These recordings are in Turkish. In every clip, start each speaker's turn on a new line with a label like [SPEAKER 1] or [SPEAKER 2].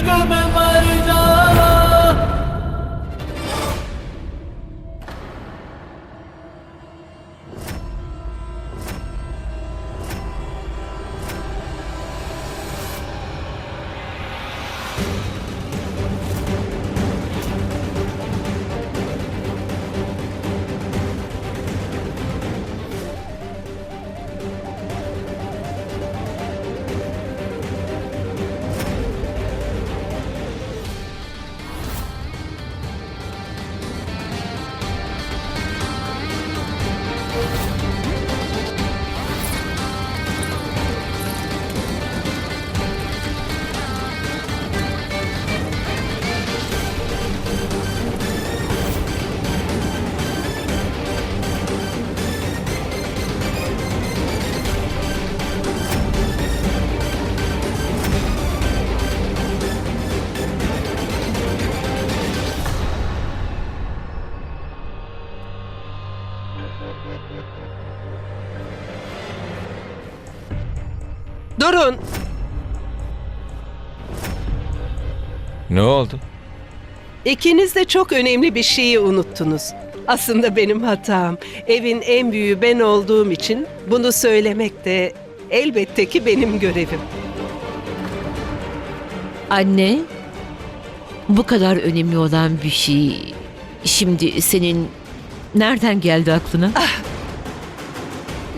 [SPEAKER 1] aşka ben
[SPEAKER 2] Durun.
[SPEAKER 3] Ne oldu?
[SPEAKER 2] İkiniz de çok önemli bir şeyi unuttunuz. Aslında benim hatam. Evin en büyüğü ben olduğum için bunu söylemek de elbette ki benim görevim.
[SPEAKER 4] Anne, bu kadar önemli olan bir şey şimdi senin nereden geldi aklına?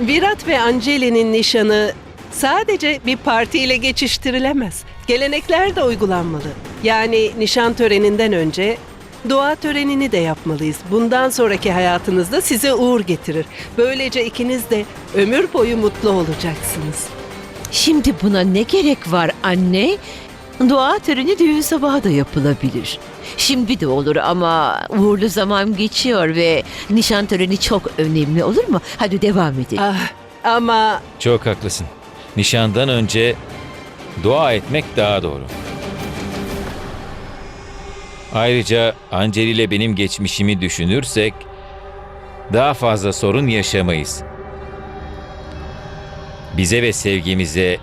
[SPEAKER 2] Virat ve Anjeli'nin nişanı sadece bir partiyle geçiştirilemez. Gelenekler de uygulanmalı. Yani nişan töreninden önce dua törenini de yapmalıyız. Bundan sonraki hayatınızda size uğur getirir. Böylece ikiniz de ömür boyu mutlu olacaksınız.
[SPEAKER 4] Şimdi buna ne gerek var anne? Dua töreni düğün sabahı da yapılabilir. Şimdi de olur ama uğurlu zaman geçiyor ve nişan töreni çok önemli olur mu? Hadi devam edelim.
[SPEAKER 2] Ah, ama
[SPEAKER 3] Çok haklısın. Nişandan önce dua etmek daha doğru. Ayrıca Anceli ile benim geçmişimi düşünürsek daha fazla sorun yaşamayız. Bize ve sevgimize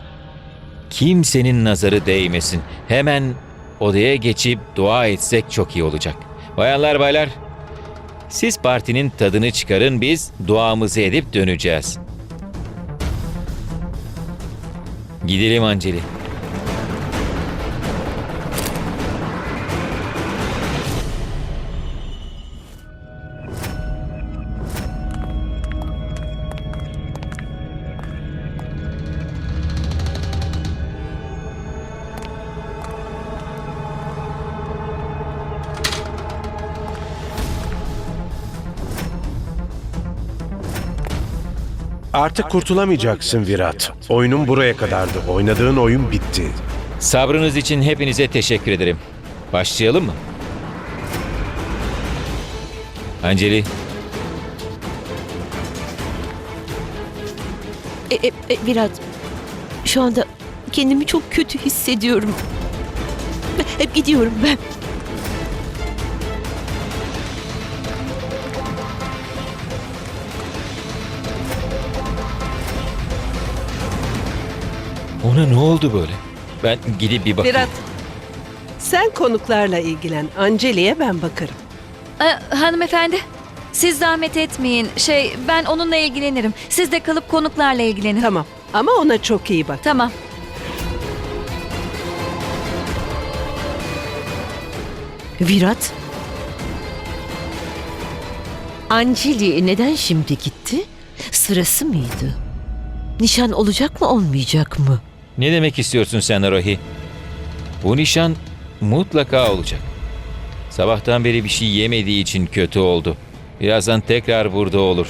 [SPEAKER 3] kimsenin nazarı değmesin. Hemen odaya geçip dua etsek çok iyi olacak. Bayanlar baylar, siz partinin tadını çıkarın biz duamızı edip döneceğiz. Gidelim Anceli.
[SPEAKER 5] Artık kurtulamayacaksın Virat. Oyunun buraya kadardı. Oynadığın oyun bitti.
[SPEAKER 3] Sabrınız için hepinize teşekkür ederim. Başlayalım mı? Anceli,
[SPEAKER 4] E, e, e, Virat, şu anda kendimi çok kötü hissediyorum. Hep gidiyorum ben.
[SPEAKER 3] Ona ne oldu böyle? Ben gidip bir bakayım.
[SPEAKER 2] Virat, sen konuklarla ilgilen. Anceli'ye ben bakarım.
[SPEAKER 6] Ee, hanımefendi, siz zahmet etmeyin. Şey, ben onunla ilgilenirim. Siz de kalıp konuklarla ilgilenin.
[SPEAKER 2] Tamam ama ona çok iyi bak.
[SPEAKER 6] Tamam.
[SPEAKER 4] Virat? Anceli neden şimdi gitti? Sırası mıydı? Nişan olacak mı olmayacak mı?
[SPEAKER 3] Ne demek istiyorsun sen Rohi? Bu nişan mutlaka olacak. Sabahtan beri bir şey yemediği için kötü oldu. Birazdan tekrar burada olur.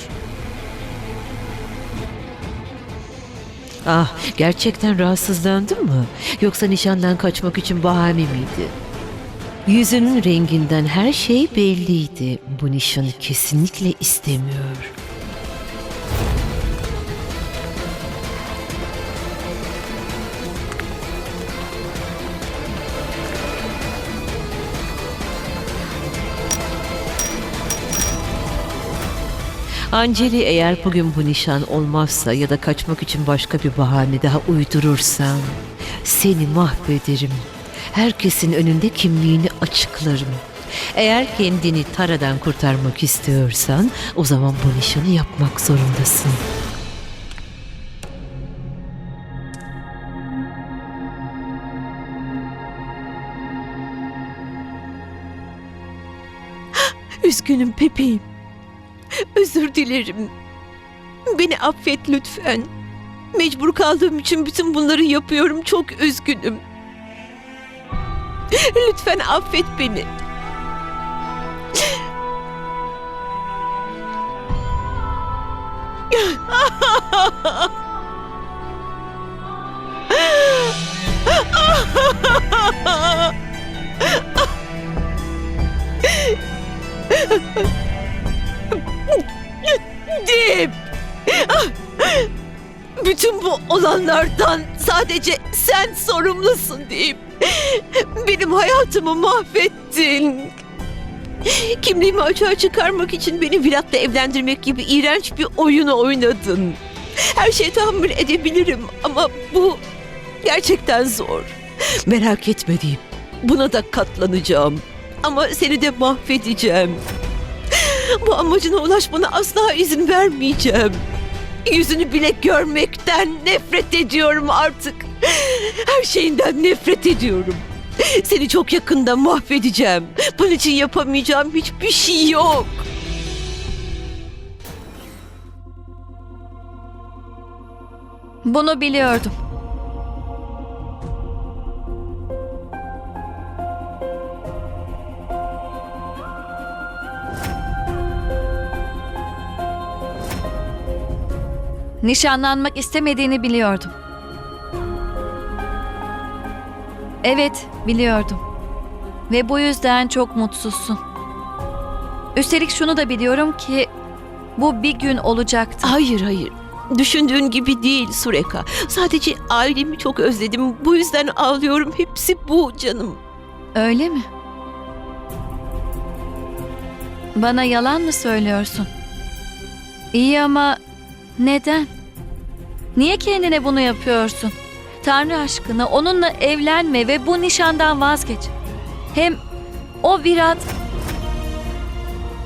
[SPEAKER 4] Ah gerçekten rahatsızlandın mı? Yoksa nişandan kaçmak için bahane miydi? Yüzünün renginden her şey belliydi. Bu nişanı kesinlikle istemiyor. Anceli eğer bugün bu nişan olmazsa ya da kaçmak için başka bir bahane daha uydurursan seni mahvederim. herkesin önünde kimliğini açıklarım. Eğer kendini Tara'dan kurtarmak istiyorsan o zaman bu nişanı yapmak zorundasın. Üzgünüm bebeğim. Özür dilerim. Beni affet lütfen. Mecbur kaldığım için bütün bunları yapıyorum. Çok üzgünüm. Lütfen affet beni. Olanlardan sadece sen sorumlusun Dip. Benim hayatımı mahvettin. Kimliğimi açığa çıkarmak için beni Virat'la evlendirmek gibi iğrenç bir oyunu oynadın. Her şeye tahammül edebilirim ama bu gerçekten zor. Merak etme Dip. Buna da katlanacağım. Ama seni de mahvedeceğim. Bu amacına ulaşmana asla izin vermeyeceğim. Yüzünü bile görmekten nefret ediyorum artık. Her şeyinden nefret ediyorum. Seni çok yakında mahvedeceğim. Bunun için yapamayacağım hiçbir şey yok.
[SPEAKER 6] Bunu biliyordum. Nişanlanmak istemediğini biliyordum. Evet, biliyordum. Ve bu yüzden çok mutsuzsun. Üstelik şunu da biliyorum ki bu bir gün olacaktı.
[SPEAKER 4] Hayır hayır. Düşündüğün gibi değil Sureka. Sadece ailemi çok özledim. Bu yüzden ağlıyorum. Hepsi bu canım.
[SPEAKER 6] Öyle mi? Bana yalan mı söylüyorsun? İyi ama neden? Niye kendine bunu yapıyorsun? Tanrı aşkına onunla evlenme ve bu nişandan vazgeç. Hem o Virat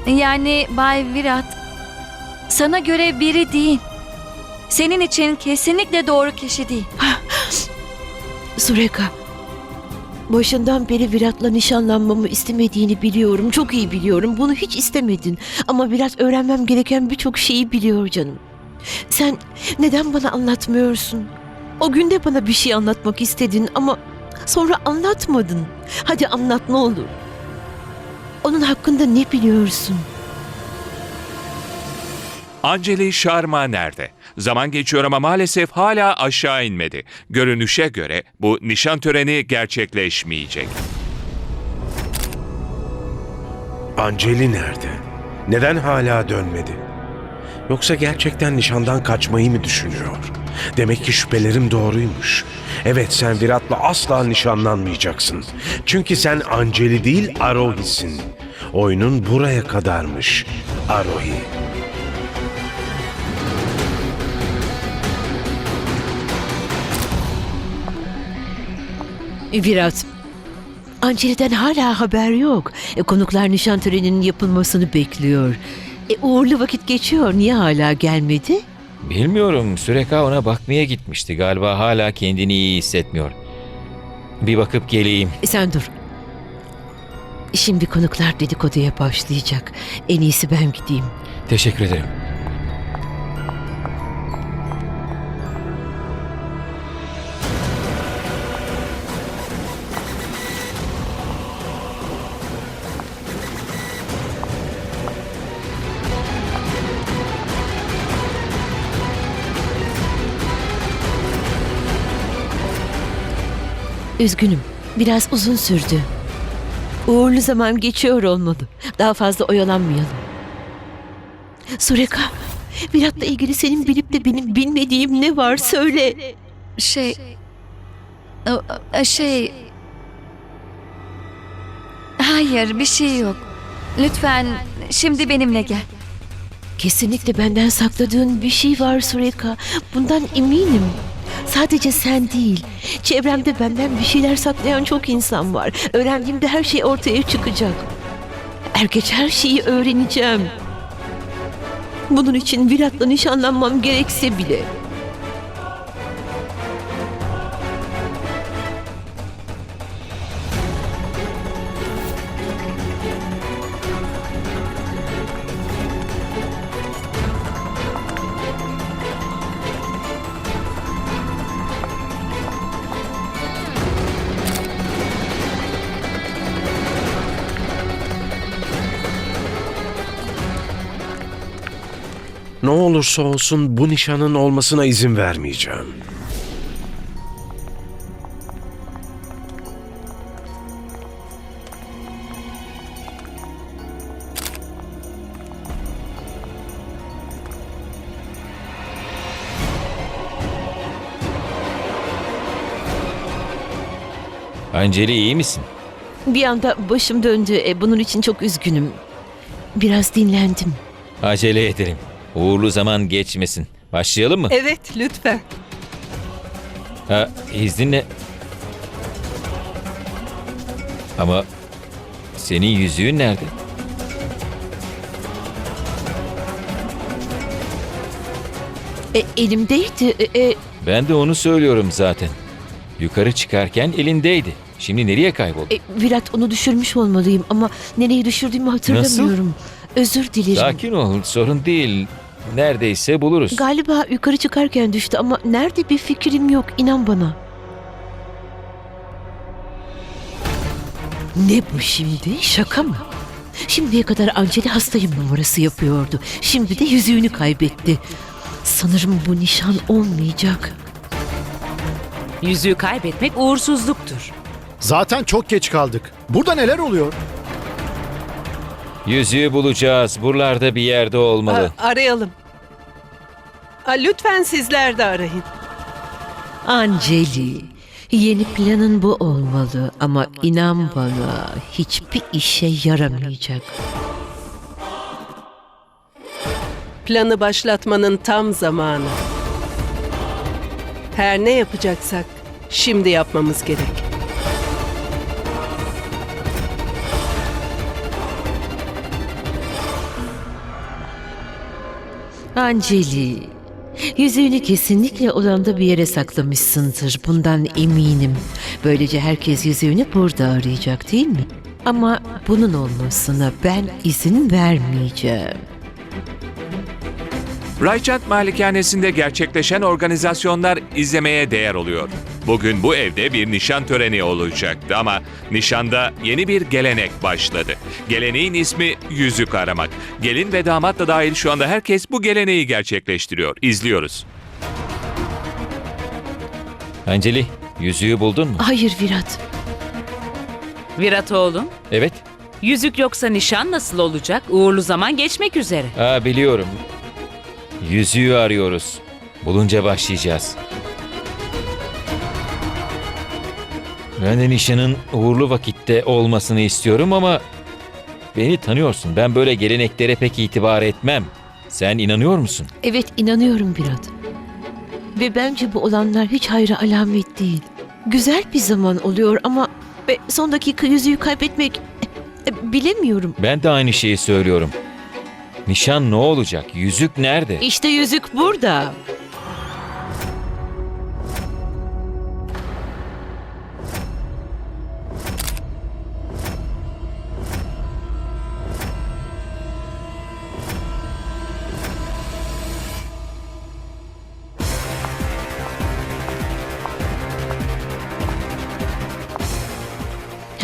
[SPEAKER 6] yani Bay Virat sana göre biri değil. Senin için kesinlikle doğru kişi değil.
[SPEAKER 4] Sureka. Başından beri Virat'la nişanlanmamı istemediğini biliyorum. Çok iyi biliyorum. Bunu hiç istemedin. Ama Virat öğrenmem gereken birçok şeyi biliyor canım. Sen neden bana anlatmıyorsun? O gün de bana bir şey anlatmak istedin ama sonra anlatmadın. Hadi anlat ne olur. Onun hakkında ne biliyorsun?
[SPEAKER 7] Anceli Sharma nerede? Zaman geçiyor ama maalesef hala aşağı inmedi. Görünüşe göre bu nişan töreni gerçekleşmeyecek.
[SPEAKER 5] Anceli nerede? Neden hala dönmedi? Yoksa gerçekten nişandan kaçmayı mı düşünüyor? Demek ki şüphelerim doğruymuş. Evet sen Virat'la asla nişanlanmayacaksın. Çünkü sen Anceli değil Arohi'sin. Oyunun buraya kadarmış. Arohi.
[SPEAKER 4] Virat. Anceli'den hala haber yok. E, konuklar nişan töreninin yapılmasını bekliyor. E, uğurlu vakit geçiyor. Niye hala gelmedi?
[SPEAKER 3] Bilmiyorum. Süreka ona bakmaya gitmişti. Galiba hala kendini iyi hissetmiyor. Bir bakıp geleyim.
[SPEAKER 4] E, sen dur. Şimdi konuklar dedikoduya başlayacak. En iyisi ben gideyim.
[SPEAKER 3] Teşekkür ederim.
[SPEAKER 4] Üzgünüm. Biraz uzun sürdü. Uğurlu zaman geçiyor olmalı. Daha fazla oyalanmayalım. Sureka, Virat'la ilgili senin bilip de benim bilmediğim ne var söyle.
[SPEAKER 6] Şey... Şey... Hayır bir şey yok. Lütfen şimdi benimle gel.
[SPEAKER 4] Kesinlikle benden sakladığın bir şey var Sureka. Bundan eminim. Sadece sen değil. Çevremde benden bir şeyler saklayan çok insan var. Öğrendiğimde her şey ortaya çıkacak. Er geç her şeyi öğreneceğim. Bunun için Virat'la nişanlanmam gerekse bile.
[SPEAKER 5] Olursa olsun bu nişanın olmasına izin vermeyeceğim.
[SPEAKER 3] Anceli iyi misin?
[SPEAKER 4] Bir anda başım döndü. E, bunun için çok üzgünüm. Biraz dinlendim.
[SPEAKER 3] Acele edelim. Uğurlu zaman geçmesin. Başlayalım mı?
[SPEAKER 2] Evet, lütfen.
[SPEAKER 3] Ha, izninle. Ama senin yüzüğün nerede?
[SPEAKER 4] E, elimdeydi. E, e,
[SPEAKER 3] Ben de onu söylüyorum zaten. Yukarı çıkarken elindeydi. Şimdi nereye kayboldu?
[SPEAKER 4] e, Virat onu düşürmüş olmalıyım ama nereye düşürdüğümü hatırlamıyorum. Özür dilerim.
[SPEAKER 3] Sakin ol, sorun değil. Neredeyse buluruz.
[SPEAKER 4] Galiba yukarı çıkarken düştü ama nerede bir fikrim yok inan bana. Ne bu şimdi? Şaka mı? Şimdiye kadar Anceli hastayım numarası yapıyordu. Şimdi de yüzüğünü kaybetti. Sanırım bu nişan olmayacak.
[SPEAKER 8] Yüzüğü kaybetmek uğursuzluktur.
[SPEAKER 9] Zaten çok geç kaldık. Burada neler oluyor?
[SPEAKER 3] Yüzüğü bulacağız. Buralarda bir yerde olmalı.
[SPEAKER 2] A- arayalım. A, lütfen sizler de arayın.
[SPEAKER 4] Anceli, yeni planın bu olmalı ama inan bana hiçbir işe yaramayacak.
[SPEAKER 2] Planı başlatmanın tam zamanı. Her ne yapacaksak şimdi yapmamız gerek.
[SPEAKER 4] Anceli, yüzüğünü kesinlikle odamda bir yere saklamışsındır. Bundan eminim. Böylece herkes yüzüğünü burada arayacak değil mi? Ama bunun olmasına ben izin vermeyeceğim.
[SPEAKER 7] Raychant Malikanesinde gerçekleşen organizasyonlar izlemeye değer oluyor. Bugün bu evde bir nişan töreni olacaktı ama nişanda yeni bir gelenek başladı. Geleneğin ismi yüzük aramak. Gelin ve damat da dahil şu anda herkes bu geleneği gerçekleştiriyor. İzliyoruz.
[SPEAKER 3] Anceli, yüzüğü buldun mu?
[SPEAKER 4] Hayır Virat.
[SPEAKER 8] Virat oğlum,
[SPEAKER 3] Evet.
[SPEAKER 8] yüzük yoksa nişan nasıl olacak? Uğurlu zaman geçmek üzere.
[SPEAKER 3] Aa, biliyorum. Yüzüğü arıyoruz. Bulunca başlayacağız. Ben de nişanın uğurlu vakitte olmasını istiyorum ama beni tanıyorsun. Ben böyle geleneklere pek itibar etmem. Sen inanıyor musun?
[SPEAKER 4] Evet inanıyorum Virat. Ve bence bu olanlar hiç hayra alamet değil. Güzel bir zaman oluyor ama ve son dakika yüzüğü kaybetmek e, bilemiyorum.
[SPEAKER 3] Ben de aynı şeyi söylüyorum. Nişan ne olacak? Yüzük nerede?
[SPEAKER 4] İşte yüzük burada.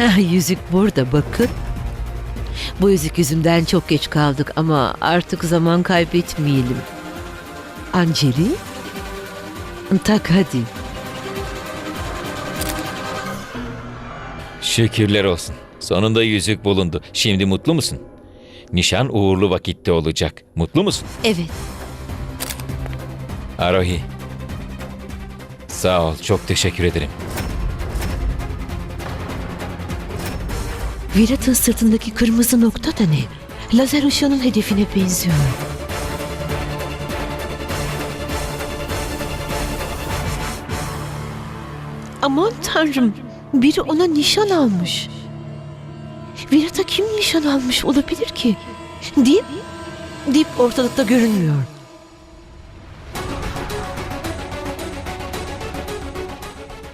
[SPEAKER 4] Yüzük burada bakın. Bu yüzük yüzünden çok geç kaldık ama artık zaman kaybetmeyelim. Anceli? Tak hadi.
[SPEAKER 3] Şükürler olsun. Sonunda yüzük bulundu. Şimdi mutlu musun? Nişan uğurlu vakitte olacak. Mutlu musun?
[SPEAKER 4] Evet.
[SPEAKER 3] Arohi. Sağ ol. Çok teşekkür ederim.
[SPEAKER 4] Virat'ın sırtındaki kırmızı nokta da ne? Lazer ışığının hedefine benziyor. Aman tanrım. Biri ona nişan almış. Virat'a kim nişan almış olabilir ki? Dip, Dip ortalıkta görünmüyor.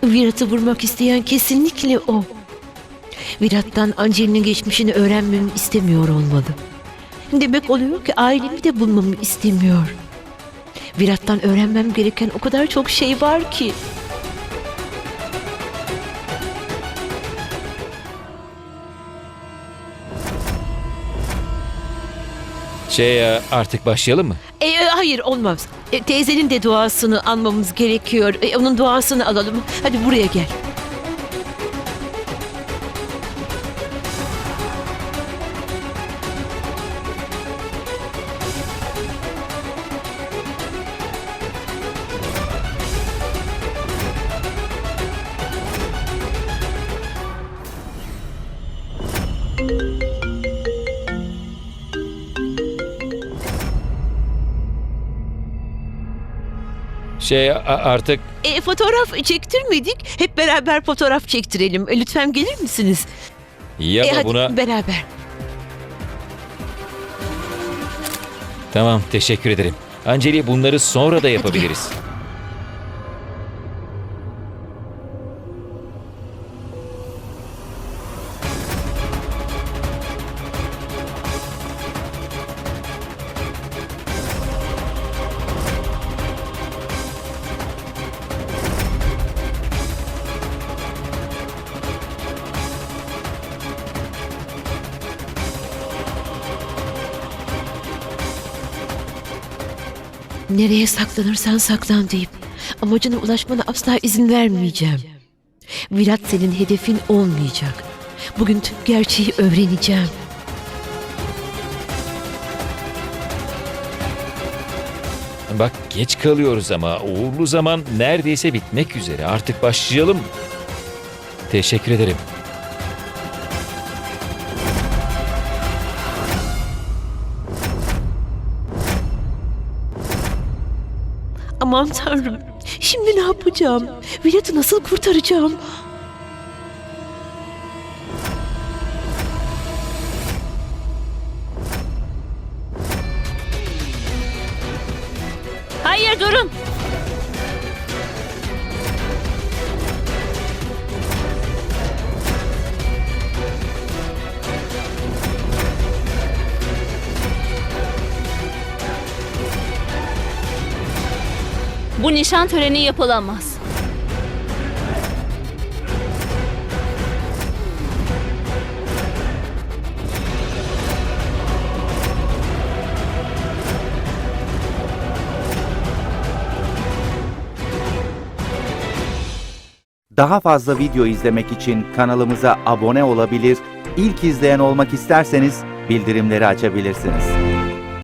[SPEAKER 4] Virat'ı vurmak isteyen kesinlikle o. Virat'tan Angel'in geçmişini öğrenmemi istemiyor olmalı. Demek oluyor ki ailemi de bulmamı istemiyor. Virat'tan öğrenmem gereken o kadar çok şey var ki.
[SPEAKER 3] Şey e, artık başlayalım mı?
[SPEAKER 4] E, e, hayır olmaz. E, teyzenin de duasını almamız gerekiyor. E, onun duasını alalım. Hadi buraya gel.
[SPEAKER 3] Şey artık
[SPEAKER 4] E, fotoğraf çektirmedik. Hep beraber fotoğraf çektirelim. E, lütfen gelir misiniz?
[SPEAKER 3] ya
[SPEAKER 4] E,
[SPEAKER 3] ama
[SPEAKER 4] hadi
[SPEAKER 3] buna...
[SPEAKER 4] beraber.
[SPEAKER 3] Tamam teşekkür ederim. Anceli bunları sonra da yapabiliriz.
[SPEAKER 4] Nereye saklanırsan saklan deyip amacına ulaşmana asla izin vermeyeceğim. Virat senin hedefin olmayacak. Bugün tüm gerçeği öğreneceğim.
[SPEAKER 3] Bak geç kalıyoruz ama uğurlu zaman neredeyse bitmek üzere. Artık başlayalım. Teşekkür ederim.
[SPEAKER 4] Aman tanrım. Şimdi ne yapacağım? Virat'ı nasıl kurtaracağım?
[SPEAKER 8] Bu nişan töreni yapılamaz.
[SPEAKER 10] Daha fazla video izlemek için kanalımıza abone olabilir, ilk izleyen olmak isterseniz bildirimleri açabilirsiniz.